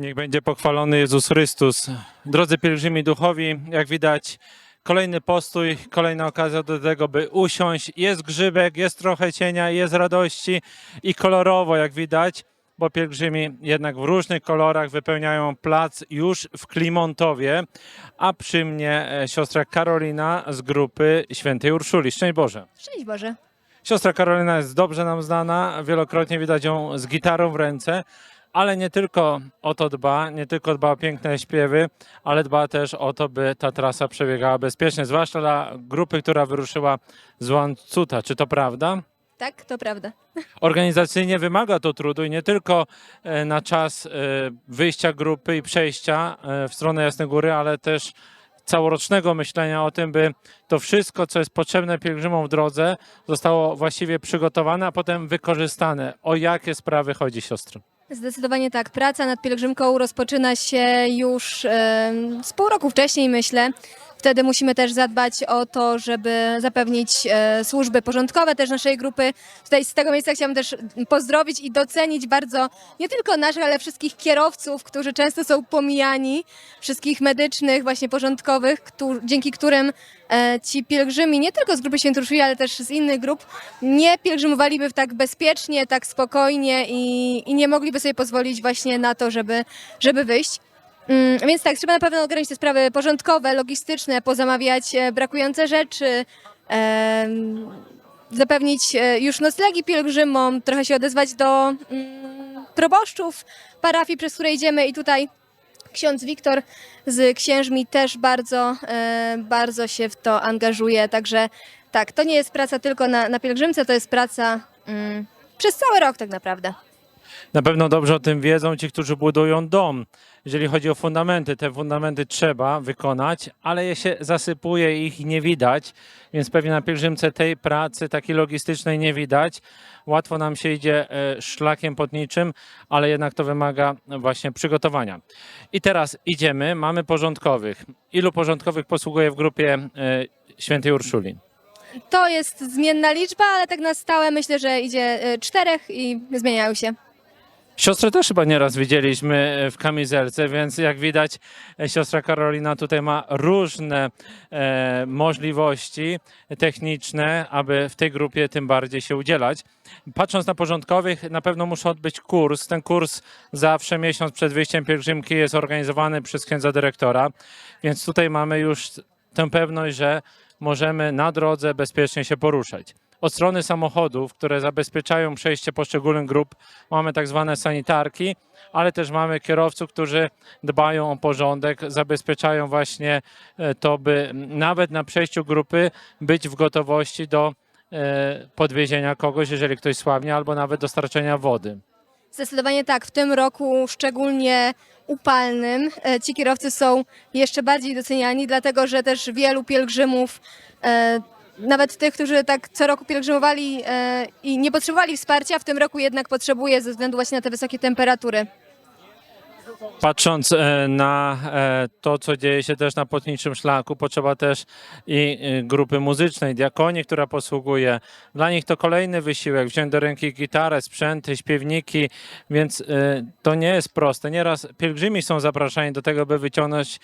Niech będzie pochwalony Jezus Chrystus. Drodzy pielgrzymi duchowi, jak widać, kolejny postój, kolejna okazja do tego, by usiąść. Jest grzybek, jest trochę cienia, jest radości i kolorowo, jak widać, bo pielgrzymi jednak w różnych kolorach wypełniają plac już w Klimontowie, a przy mnie e, siostra Karolina z grupy Świętej Urszuli. Szczęść Boże. Szczęść Boże. Siostra Karolina jest dobrze nam znana, wielokrotnie widać ją z gitarą w ręce, ale nie tylko o to dba, nie tylko dba o piękne śpiewy, ale dba też o to, by ta trasa przebiegała bezpiecznie, zwłaszcza dla grupy, która wyruszyła z Łancuta. Czy to prawda? Tak, to prawda. Organizacyjnie wymaga to trudu i nie tylko e, na czas e, wyjścia grupy i przejścia e, w stronę Jasnej Góry, ale też całorocznego myślenia o tym, by to wszystko, co jest potrzebne pielgrzymom w drodze, zostało właściwie przygotowane, a potem wykorzystane. O jakie sprawy chodzi, siostro? Zdecydowanie tak. Praca nad pielgrzymką rozpoczyna się już z pół roku wcześniej, myślę. Wtedy musimy też zadbać o to, żeby zapewnić e, służby porządkowe też naszej grupy. Tutaj z tego miejsca chciałam też pozdrowić i docenić bardzo nie tylko naszych, ale wszystkich kierowców, którzy często są pomijani, wszystkich medycznych, właśnie porządkowych, któ- dzięki którym e, ci pielgrzymi, nie tylko z grupy Świętoszuli, ale też z innych grup, nie pielgrzymowaliby tak bezpiecznie, tak spokojnie i, i nie mogliby sobie pozwolić właśnie na to, żeby, żeby wyjść. Mm, Więc tak, trzeba na pewno ogarnąć te sprawy porządkowe, logistyczne, pozamawiać e, brakujące rzeczy, zapewnić e, już noclegi pielgrzymom, trochę się odezwać do mm, proboszczów parafii, przez które idziemy i tutaj ksiądz Wiktor z księżmi też bardzo, e, bardzo się w to angażuje, także tak, to nie jest praca tylko na, na pielgrzymce, to jest praca mm, przez cały rok tak naprawdę. Na pewno dobrze o tym wiedzą ci, którzy budują dom. Jeżeli chodzi o fundamenty, te fundamenty trzeba wykonać, ale je się zasypuje, ich nie widać, więc pewnie na pielgrzymce tej pracy takiej logistycznej nie widać. Łatwo nam się idzie e, szlakiem potniczym, ale jednak to wymaga właśnie przygotowania. I teraz idziemy, mamy porządkowych. Ilu porządkowych posługuje w grupie e, Świętej Urszuli? To jest zmienna liczba, ale tak na stałe myślę, że idzie e, czterech i zmieniają się. Siostrę też chyba nieraz widzieliśmy e, w kamizelce, więc jak widać, e, siostra Karolina tutaj ma różne e, możliwości techniczne, aby w tej grupie tym bardziej się udzielać. Patrząc na porządkowych, na pewno muszę odbyć kurs. Ten kurs zawsze miesiąc przed wyjściem pielgrzymki jest organizowany przez księdza dyrektora, więc tutaj mamy już tę pewność, że możemy na drodze bezpiecznie się poruszać. Od strony samochodów, które zabezpieczają przejście poszczególnych grup, mamy tak zwane sanitarki, ale też mamy kierowców, którzy dbają o porządek, zabezpieczają właśnie e, to, by nawet na przejściu grupy być w gotowości do e, podwiezienia kogoś, jeżeli ktoś słabnie, albo nawet dostarczenia wody. Zdecydowanie tak. W tym roku szczególnie upalnym e, ci kierowcy są jeszcze bardziej doceniani, dlatego że też wielu pielgrzymów, nawet tych, którzy tak co roku pielgrzymowali e, i nie potrzebowali wsparcia, w tym roku jednak potrzebuje ze względu właśnie na te wysokie temperatury. Patrząc e, na e, to, co dzieje się też na Potniczym Szlaku, potrzeba też i e, grupy muzycznej, diakonii, która posługuje. Dla nich to kolejny wysiłek, wziąć do ręki gitarę, sprzęty, śpiewniki, więc to nie jest proste. Nieraz pielgrzymi są zapraszani do tego, by wyciągnąć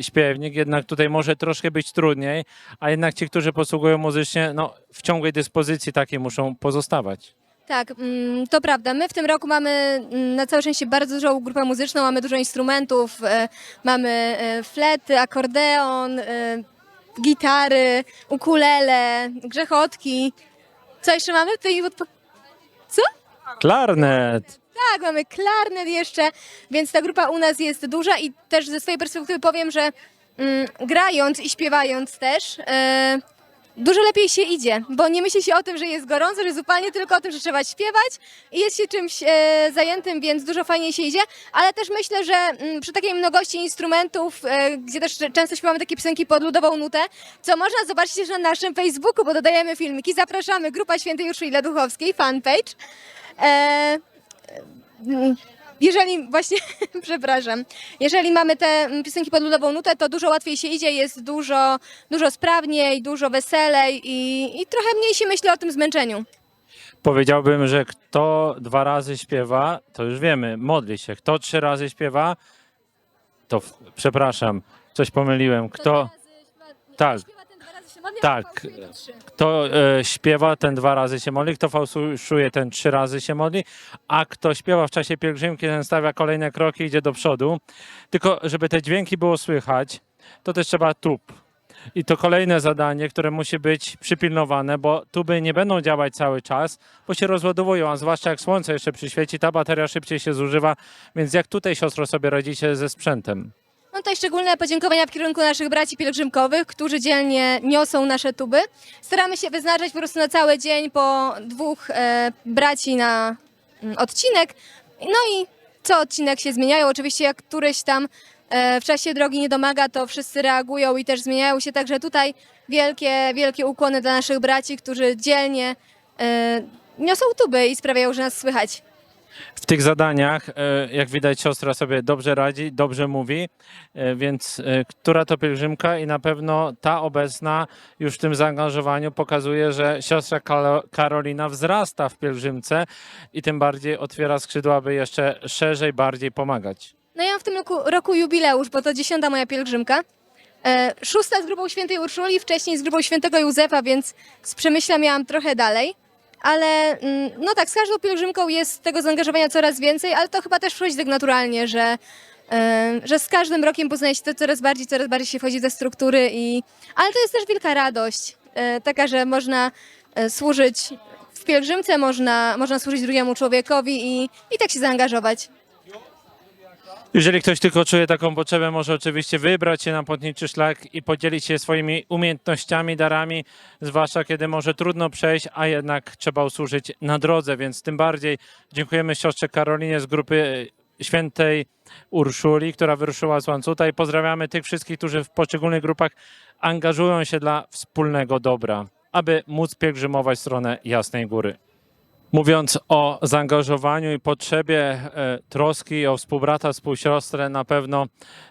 śpiewnik, jednak tutaj może troszkę być trudniej, a jednak ci, którzy posługują muzycznie, no, w ciągłej dyspozycji takiej muszą pozostawać. Tak, mm, to prawda. My w tym roku mamy mm, na całe szczęście bardzo dużą grupę muzyczną, mamy dużo instrumentów, e, mamy e, flety, akordeon, e, gitary, ukulele, grzechotki. Co jeszcze mamy? Co? Klarnet! Tak, mamy klarnet jeszcze, więc ta grupa u nas jest duża i też ze swojej perspektywy powiem, że mm, grając i śpiewając też dużo lepiej się idzie, bo nie myśli się o tym, że jest gorąco, że upalnie, tylko o tym, że trzeba śpiewać i jest się czymś e, zajętym, więc dużo fajniej się idzie, ale też myślę, że mm, przy takiej mnogości instrumentów, e, gdzie też często śpiewamy takie piosenki pod ludową nutę, co można zobaczyć też na naszym Facebooku, bo dodajemy filmiki, zapraszamy, Grupa Świętej Urszuli Duchowskiej, fanpage. E, Mm, jeżeli właśnie, przepraszam, jeżeli mamy te mm, piosenki pod ludową nutę, to dużo łatwiej się idzie, jest dużo, dużo sprawniej, dużo weselej i, i trochę mniej się myśli o tym zmęczeniu. Powiedziałbym, że kto dwa razy śpiewa, to już wiemy, modli się. Kto trzy razy śpiewa, to w, przepraszam, coś pomyliłem. Kto, Tak. Tak. kto e, śpiewa, ten dwa razy się modli, kto fałszuje, ten trzy razy się modli, a kto śpiewa w czasie pielgrzymki, ten stawia kolejne kroki, idzie do przodu. Tylko, żeby te dźwięki było słychać, to też trzeba tub. I to kolejne zadanie, które musi być przypilnowane, bo tuby nie będą działać cały czas, bo się rozładowują, a zwłaszcza jak słońce jeszcze przyświeci, ta bateria szybciej się zużywa. Więc jak tutaj, siostro, sobie radzicie ze sprzętem? No tutaj szczególne podziękowania w kierunku naszych braci pielgrzymkowych, którzy dzielnie niosą nasze tuby. Staramy się wyznaczać po prostu na cały dzień po dwóch e, braci na mm, odcinek. No i co odcinek się zmieniają. Oczywiście jak któryś tam e, w czasie drogi nie domaga, to wszyscy reagują i też zmieniają się. Także tutaj wielkie, wielkie ukłony dla naszych braci, którzy dzielnie e, niosą tuby i sprawiają, że nas słychać. W tych zadaniach, e, jak widać, siostra sobie dobrze radzi, dobrze mówi, e, więc e, która to pielgrzymka i na pewno ta obecna już w tym zaangażowaniu pokazuje, że siostra Karolina wzrasta w pielgrzymce i tym bardziej otwiera skrzydła, by jeszcze szerzej, bardziej pomagać. No ja mam w tym roku, roku jubileusz, bo to dziesiąta moja pielgrzymka. Szósta z grupą świętej Urszuli, wcześniej z grupą świętego Józefa, więc z Przemyśla miałam trochę dalej. Ale mm, no tak, z każdą pielgrzymką jest tego zaangażowania coraz więcej, ale to chyba też przychodzi tak naturalnie, że, że z każdym rokiem poznaje się to coraz bardziej, coraz bardziej się wchodzi te struktury. I, ale to jest też wielka radość, e, taka, że można e, służyć w pielgrzymce, można, można służyć drugiemu człowiekowi i, i tak się zaangażować. Jeżeli ktoś tylko czuje taką potrzebę, może oczywiście wybrać się na płatniczy szlak i podzielić się swoimi umiejętnościami, darami, zwłaszcza kiedy może trudno przejść, a jednak trzeba usłużyć na drodze, więc tym bardziej dziękujemy siostrze Karolinie z grupy świętej Urszuli, która wyruszyła z Łańcuta i pozdrawiamy tych wszystkich, którzy w poszczególnych grupach angażują się dla wspólnego dobra, aby móc pielgrzymować w stronę Jasnej Góry. Mówiąc o zaangażowaniu i potrzebie e, troski o współbrata, współsiostrę, na pewno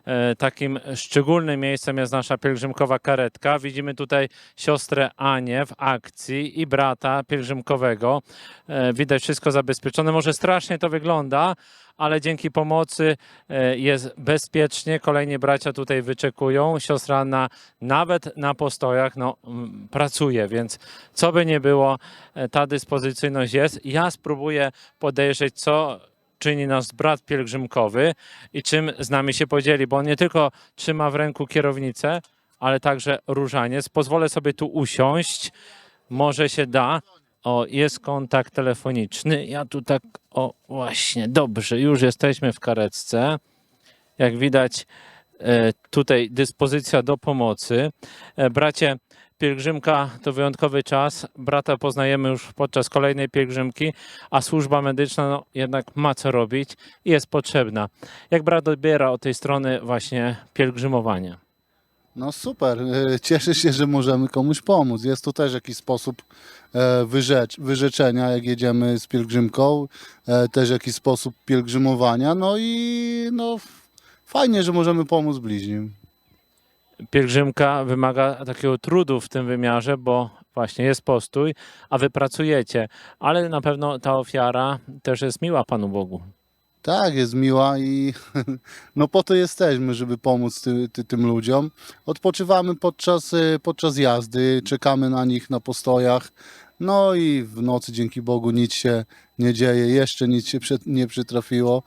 e, takim szczególnym miejscem jest nasza pielgrzymkowa karetka. Widzimy tutaj siostrę Anię w akcji i brata pielgrzymkowego. E, widać wszystko zabezpieczone. Może strasznie to wygląda, ale dzięki pomocy jest bezpiecznie. Kolejni bracia tutaj wyczekują. Siostra Anna nawet na postojach no, pracuje, więc co by nie było, ta dyspozycyjność jest. Ja spróbuję podejrzeć, co czyni nasz brat pielgrzymkowy i czym z nami się podzieli, bo on nie tylko trzyma w ręku kierownicę, ale także różaniec. Pozwolę sobie tu usiąść. Może się da. O, jest kontakt telefoniczny. Ja tu tak, o właśnie, dobrze, już jesteśmy w karetce. Jak widać, e, tutaj dyspozycja do pomocy. E, Bracie, pielgrzymka to wyjątkowy czas. Brata poznajemy już podczas kolejnej pielgrzymki, a służba medyczna no, jednak ma co robić i jest potrzebna. Jak brat odbiera od tej strony właśnie pielgrzymowania? No super, e, cieszę się, że możemy komuś pomóc. Jest to też jakiś sposób e, wyrzecz, wyrzeczenia, jak jedziemy z pielgrzymką, e, też jakiś sposób pielgrzymowania, no i no fajnie, że możemy pomóc bliźnim. Pielgrzymka wymaga takiego trudu w tym wymiarze, bo właśnie jest postój, a wy pracujecie, ale na pewno ta ofiara też jest miła Panu Bogu. Tak, jest miła i no po to jesteśmy, żeby pomóc ty, ty, tym ludziom. Odpoczywamy podczas, e, podczas jazdy, czekamy na nich na postojach. No i w nocy dzięki Bogu nic się nie dzieje, jeszcze nic się nie przytrafiło.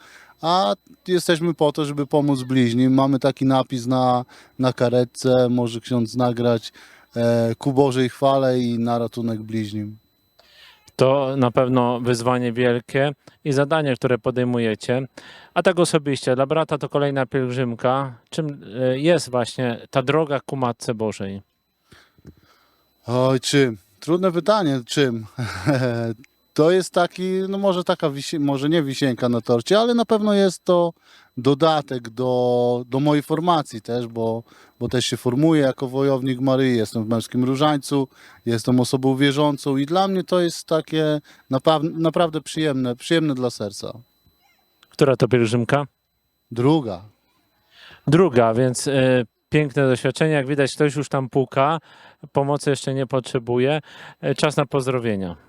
A jesteśmy po to, żeby pomóc bliźnim. Mamy taki napis na, na karetce, może ksiądz nagrać e, ku Bożej chwale i na ratunek bliźnim. To na pewno wyzwanie wielkie i zadanie, które podejmujecie. A tak osobiście, dla brata to kolejna pielgrzymka. Czym e, jest właśnie ta droga ku Matce Bożej? Oj, czym? Trudne pytanie, czym? To jest taki, no może taka, może nie wisienka na torcie, ale na pewno jest to dodatek do, do mojej formacji też, bo, bo też się formuję jako wojownik Maryi, jestem w Męskim Różańcu, jestem osobą wierzącą i dla mnie to jest takie naprawdę przyjemne, przyjemne dla serca. Która to pielgrzymka? Druga. Druga, więc e, piękne doświadczenie. Jak widać, ktoś już tam puka, pomocy jeszcze nie potrzebuje. E, czas na pozdrowienia.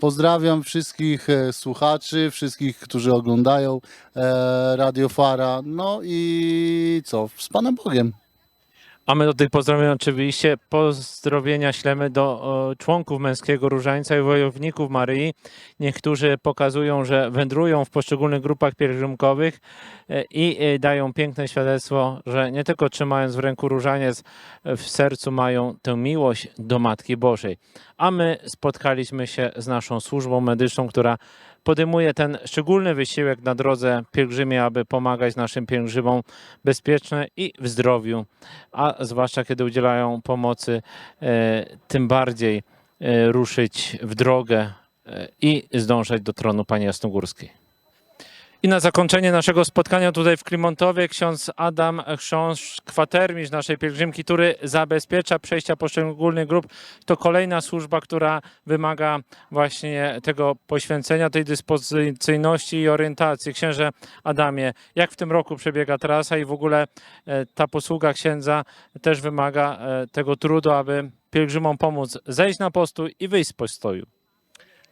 Pozdrawiam wszystkich e, słuchaczy, wszystkich, którzy oglądają e, Radio Fara. No i co? Z Panem Bogiem. A my do tych pozdrowień oczywiście pozdrowienia ślemy do członków Męskiego Różańca i wojowników Maryi. Niektórzy pokazują, że wędrują w poszczególnych grupach pielgrzymkowych e, i dają piękne świadectwo, że nie tylko trzymając w ręku różaniec, w sercu mają tę miłość do Matki Bożej. A my spotkaliśmy się z naszą służbą medyczną, która podejmuje ten szczególny wysiłek na drodze pielgrzymie, aby pomagać naszym pielgrzymom bezpieczne i w zdrowiu, a zwłaszcza kiedy udzielają pomocy, e, tym bardziej e, ruszyć w drogę e, i zdążać do tronu Pani Jasnogórskiej. I na zakończenie naszego spotkania tutaj w Klimontowie ksiądz Adam Chrząszcz, kwatermistrz naszej pielgrzymki, który zabezpiecza przejścia poszczególnych grup. To kolejna służba, która wymaga właśnie tego poświęcenia, tej dyspozycyjności i orientacji. Księże Adamie, jak w tym roku przebiega trasa i w ogóle e, ta posługa księdza też wymaga e, tego trudu, aby pielgrzymom pomóc zejść na postój i wyjść z postoju.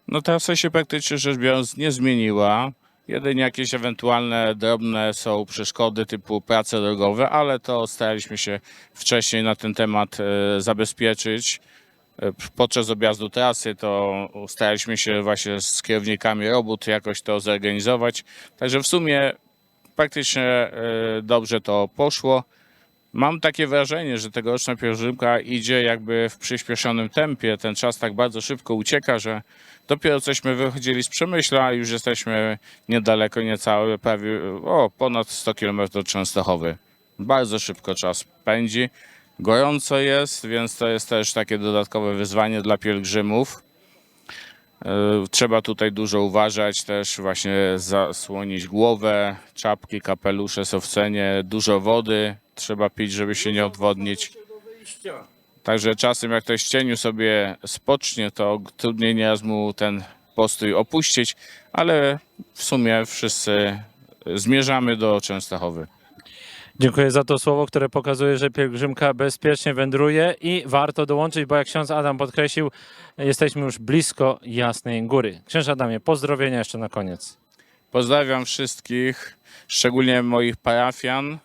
No trasa się praktycznie rzecz biorąc nie zmieniła. Jedynie jakieś ewentualne drobne są przeszkody typu prace drogowe, ale to staraliśmy się wcześniej na ten temat e, zabezpieczyć. E, Podczas objazdu trasy to staraliśmy się właśnie z kierownikami robót jakoś to zorganizować. Także w sumie praktycznie e, dobrze to poszło. Mam takie wrażenie, że tegoroczna pielgrzymka idzie jakby w przyspieszonym tempie. Ten czas tak bardzo szybko ucieka, że dopiero cośmy wychodzili z Przemyśla, a już jesteśmy niedaleko, niecałe, prawie o, ponad 100 km od Częstochowy. Bardzo szybko czas pędzi. Gorąco jest, więc to jest też takie dodatkowe wyzwanie dla pielgrzymów. E, Trzeba tutaj dużo uważać, też właśnie zasłonić głowę, czapki, kapelusze są w cenie, dużo wody trzeba pić, żeby się nie odwodnić. Także czasem jak ktoś w cieniu sobie spocznie, to trudniej nieraz mu ten postój opuścić, ale w sumie wszyscy zmierzamy do Częstochowy. Dziękuję za to słowo, które pokazuje, że pielgrzymka bezpiecznie wędruje i warto dołączyć, bo jak ksiądz Adam podkreślił, jesteśmy już blisko Jasnej Góry. Księże Adamie, pozdrowienia jeszcze na koniec. Pozdrawiam wszystkich, szczególnie moich parafian.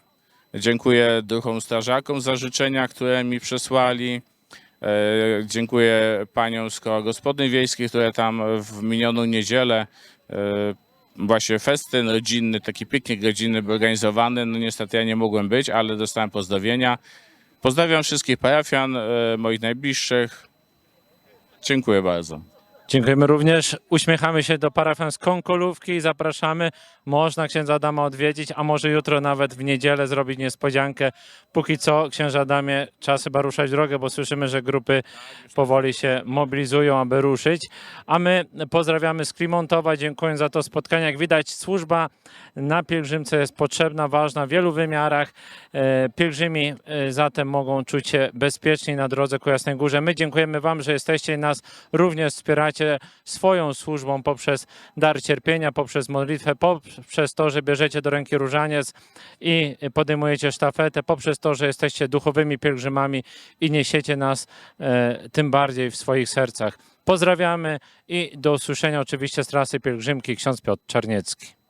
Dziękuję duchom strażakom za życzenia, które mi przesłali. E, Dziękuję paniom z koła gospodyń wiejskich, które tam w minioną niedzielę e, właśnie festyn rodzinny, taki piknik rodzinny był organizowany. No niestety ja nie mogłem być, ale dostałem pozdrowienia. Pozdrawiam wszystkich parafian, e, moich najbliższych. Dziękuję bardzo. Dziękujemy również. Uśmiechamy się do parafian z Konkolówki i zapraszamy. Można księdza Adama odwiedzić, a może jutro nawet w niedzielę zrobić niespodziankę. Póki co, księże Adamie, czas chyba ruszać drogę, bo słyszymy, że grupy powoli się mobilizują, aby ruszyć. A my pozdrawiamy z Klimontowa, dziękuję za to spotkanie. Jak widać, służba na pielgrzymce jest potrzebna, ważna w wielu wymiarach. E, Pielgrzymi e, zatem mogą czuć się bezpieczniej na drodze ku Jasnej Górze. My dziękujemy Wam, że jesteście i nas również wspieracie swoją służbą poprzez dar cierpienia, poprzez modlitwę, poprzez to, że bierzecie do ręki różaniec i podejmujecie sztafetę, poprzez to, że jesteście duchowymi pielgrzymami i niesiecie nas e, tym bardziej w swoich sercach. Pozdrawiamy i do usłyszenia oczywiście z trasy pielgrzymki ksiądz Piotr Czarniecki.